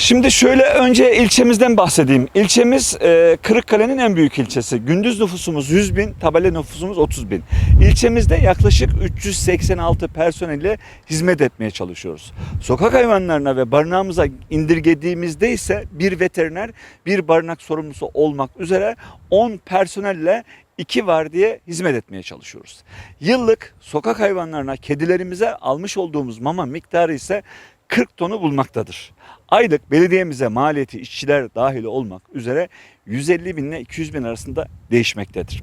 Şimdi şöyle önce ilçemizden bahsedeyim. İlçemiz e, Kırıkkale'nin en büyük ilçesi. Gündüz nüfusumuz 100 bin, tabela nüfusumuz 30 bin. İlçemizde yaklaşık 386 personelle hizmet etmeye çalışıyoruz. Sokak hayvanlarına ve barınağımıza indirgediğimizde ise bir veteriner, bir barınak sorumlusu olmak üzere 10 personelle iki var diye hizmet etmeye çalışıyoruz. Yıllık sokak hayvanlarına, kedilerimize almış olduğumuz mama miktarı ise 40 tonu bulmaktadır. Aylık belediyemize maliyeti işçiler dahil olmak üzere 150 bin ile 200 bin arasında değişmektedir.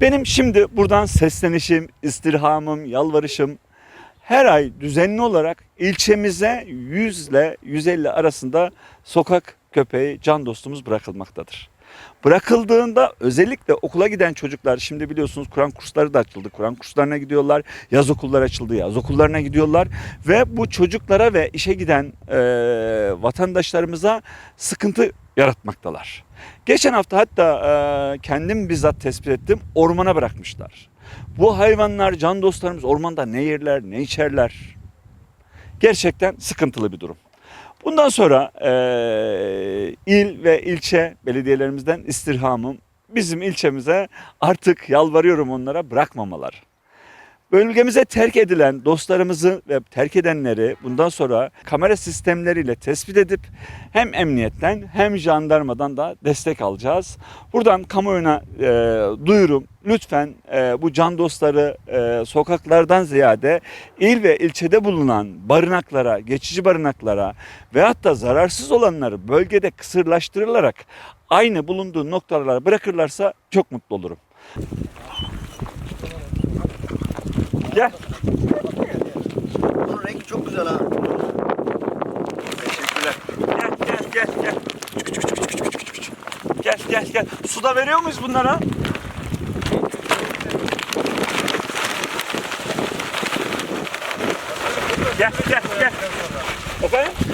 Benim şimdi buradan seslenişim, istirhamım, yalvarışım her ay düzenli olarak ilçemize 100 ile 150 arasında sokak köpeği can dostumuz bırakılmaktadır. Bırakıldığında özellikle okula giden çocuklar şimdi biliyorsunuz Kur'an kursları da açıldı. Kur'an kurslarına gidiyorlar. Yaz okulları açıldı. Yaz okullarına gidiyorlar. Ve bu çocuklara ve işe giden e, vatandaşlarımıza sıkıntı yaratmaktalar. Geçen hafta hatta e, kendim bizzat tespit ettim. Ormana bırakmışlar. Bu hayvanlar can dostlarımız ormanda ne yerler ne içerler. Gerçekten sıkıntılı bir durum. Bundan sonra eee, il ve ilçe belediyelerimizden istirhamım bizim ilçemize artık yalvarıyorum onlara bırakmamalar. Bölgemize terk edilen dostlarımızı ve terk edenleri bundan sonra kamera sistemleriyle tespit edip hem emniyetten hem jandarmadan da destek alacağız. Buradan kamuoyuna e, duyurum. Lütfen e, bu can dostları e, sokaklardan ziyade il ve ilçede bulunan barınaklara, geçici barınaklara veyahut da zararsız olanları bölgede kısırlaştırılarak aynı bulunduğu noktalara bırakırlarsa çok mutlu olurum. Gel. Bunun rengi çok güzel ha. Teşekkürler. Gel gel gel gel. Gel gel gel. Suda veriyor muyuz bunlara? Gel gel gel. Efendim?